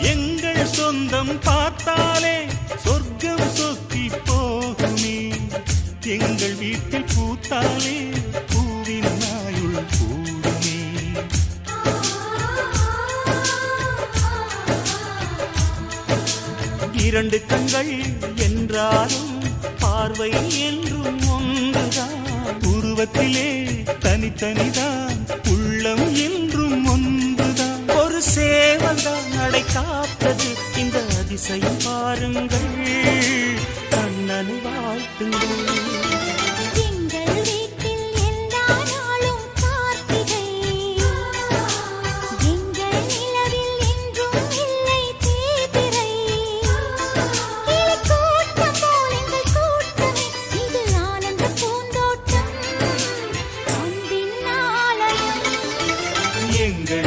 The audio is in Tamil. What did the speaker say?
எங்கள் சொந்தம் பார்த்தாலே சொர்க்கம் சொத்தி போகுமே. எங்கள் வீட்டில் பூத்தாலே பூவின் நாயுள் கூடுமே. இரண்டு கண்கள் என்றாலும் பார்வை என்றும் ஒன்றுதான். உருவத்திலே தனித்தனிதான். நாளை காத்தது இந்த அதிசயம் பாருங்கள். கண்ணனை வாழ்த்துங்கள். எங்கள்